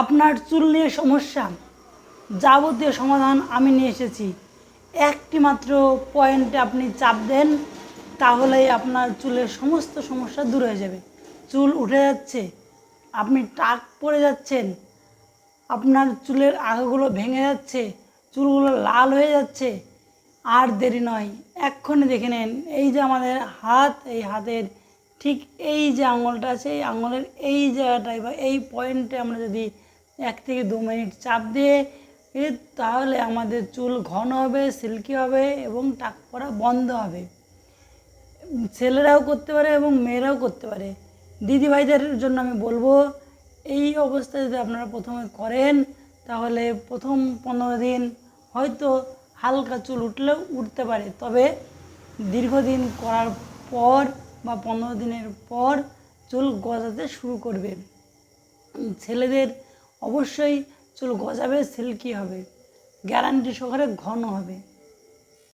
আপনার চুল নিয়ে সমস্যা, যাবতীয় সমাধান আমি নিয়ে এসেছি। একটি মাত্র পয়েন্টে আপনি চাপ দেন, তাহলেই আপনার চুলের সমস্ত সমস্যা দূর হয়ে যাবে। চুল উঠে যাচ্ছে, আপনি টাক পড়ে যাচ্ছেন, আপনার চুলের আগাগুলো ভেঙে যাচ্ছে, চুলগুলো লাল হয়ে যাচ্ছে। আর দেরি নয় এক্ষণে দেখে নেন, এই যে আমাদের হাত, এই হাতের ঠিক এই যে আঙুলটা আছে, এই আঙুলের এই জায়গাটায় বা এই পয়েন্টে আমরা যদি এক থেকে দু মিনিট চাপ দিয়ে তাহলে আমাদের চুল ঘন হবে সিল্কি হবে এবং টাক পড়া বন্ধ হবে। ছেলেরাও করতে পারে এবং মেয়েরাও করতে পারে। দিদি ভাইদের জন্য আমি বলব, এই অবস্থায় যদি আপনারা প্রথমে করেন, তাহলে প্রথম পনেরো দিন হয়তো হালকা চুল উঠলেও উঠতে পারে। তবে দীর্ঘদিন করার পর বা পনেরো দিনের পর চুল গজাতে শুরু করবে। ছেলেদের অবশ্যই চুল গজাবে, সিল্কি হবে। গ্যারান্টি সহকারে ঘন হবে।